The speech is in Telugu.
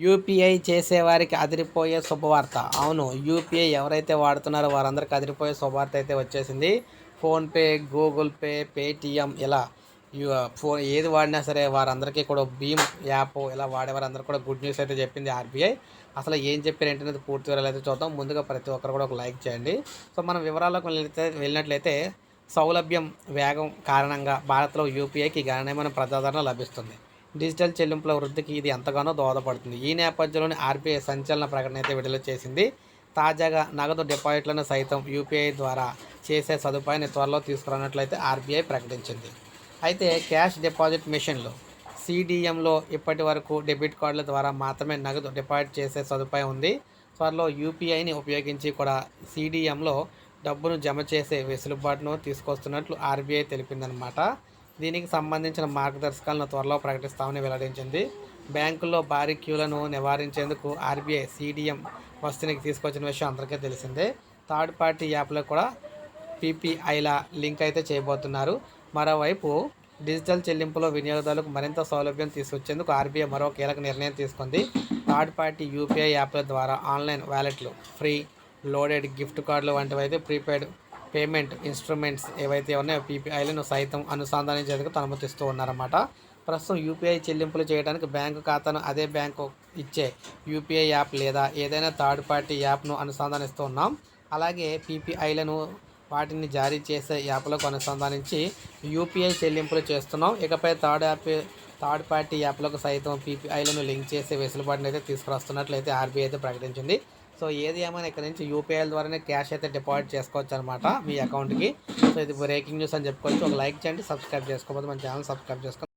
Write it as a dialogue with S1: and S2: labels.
S1: యూపీఐ చేసేవారికి అదిరిపోయే శుభవార్త. అవును యూపీఐ ఎవరైతే వాడుతున్నారో వారందరికీ అదిరిపోయే శుభవార్త అయితే వచ్చేసింది. ఫోన్పే గూగుల్ పే పేటిఎం ఇలా యు- ఫోన్ ఏది వాడినా సరే వారందరికీ కూడా భీమ్ యాప్ ఇలా వాడేవారందరూ కూడా గుడ్ న్యూస్ అయితే చెప్పింది ఆర్బీఐ. అసలు ఏం చెప్పారు ఏంటనేది పూర్తి వివరాలు అయితే చూద్దాం. ముందుగా ప్రతి ఒక్కరు కూడా ఒక లైక్ చేయండి. సో మనం వివరాల్లోకి వెళ్తే వెళ్ళినట్లయితే సౌలభ్యం వేగం కారణంగా భారత్లో యూపీఐకి గణనీయమైన ప్రజాదరణ లభిస్తుంది. డిజిటల్ చెల్లింపుల వృద్ధికి ఇది ఎంతగానో దోహదపడుతుంది. ఈ నేపథ్యంలోనే ఆర్బీఐ సంచలన ప్రకటన అయితే విడుదల చేసింది. తాజాగా నగదు డిపాజిట్లను సైతం యూపీఐ ద్వారా చేసే సదుపాయాన్ని త్వరలో తీసుకురానట్లయితే ఆర్బీఐ ప్రకటించింది. అయితే క్యాష్ డిపాజిట్ మిషన్లు సిడిఎంలో ఇప్పటి వరకు డెబిట్ కార్డుల ద్వారా మాత్రమే నగదు డిపాజిట్ చేసే సదుపాయం ఉంది. త్వరలో యూపీఐని ఉపయోగించి కూడా సిడిఎంలో డబ్బును జమ చేసే వెసులుబాటును తీసుకొస్తున్నట్లు ఆర్బీఐ తెలిపిందనమాట దీనికి సంబంధించిన మార్గదర్శకాలను త్వరలో ప్రకటిస్తామని వెల్లడించింది. బ్యాంకుల్లో భారీ క్యూలను నివారించేందుకు ఆర్బీఐ సిడిఎం వస్తునికి తీసుకొచ్చిన విషయం అందరికీ తెలిసిందే. థర్డ్ పార్టీ యాప్లో కూడా పీపీఐల లింక్ అయితే చేయబోతున్నారు. మరోవైపు డిజిటల్ చెల్లింపులో వినియోగదారులకు మరింత సౌలభ్యం తీసుకొచ్చేందుకు ఆర్బీఐ మరో కీలక నిర్ణయం తీసుకుంది. థర్డ్ పార్టీ యూపీఐ యాప్ల ద్వారా ఆన్లైన్ వ్యాలెట్లు ఫ్రీ లోడెడ్ గిఫ్ట్ కార్డులు వంటివి అయితే ప్రీపెయిడ్ పేమెంట్ ఇన్స్ట్రుమెంట్స్ ఏవైతే ఉన్నాయో పీపీఐలను సైతం అనుసంధానించేందుకు అనుమతిస్తూ ఉన్నారన్నమాట. ప్రస్తుతం యూపీఐ చెల్లింపులు చేయడానికి బ్యాంకు ఖాతాను అదే బ్యాంకు ఇచ్చే యూపీఐ యాప్ లేదా ఏదైనా థర్డ్ పార్టీ యాప్ను అనుసంధానిస్తూ ఉన్నాం. అలాగే పీపీఐలను వాటిని జారీ చేసే యాప్లకు అనుసంధానించి యూపీఐ చెల్లింపులు చేస్తున్నాం. ఇకపై థర్డ్ యాప్ థర్డ్ పార్టీ యాప్లకు సైతం పీపీఐలను లింక్ చేసే వెసులుబాటునైతే అయితే తీసుకురస్తున్నట్లయితే ఆర్బీఐ అయితే ప్రకటించింది. సో ఏది ఏమైనా ఇక్కడ నుంచి యూపీఐల ద్వారానే క్యాష్ అయితే డిపాజిట్ చేసుకోవచ్చు అనమాట మీ అకౌంట్కి. సో ఇది బ్రేకింగ్ న్యూస్ అని చెప్పుకోవచ్చు. ఒక లైక్ చేయండి సబ్స్క్రైబ్ చేసుకోకపోతే మన ఛానల్ సబ్స్క్రైబ్ చేసుకోండి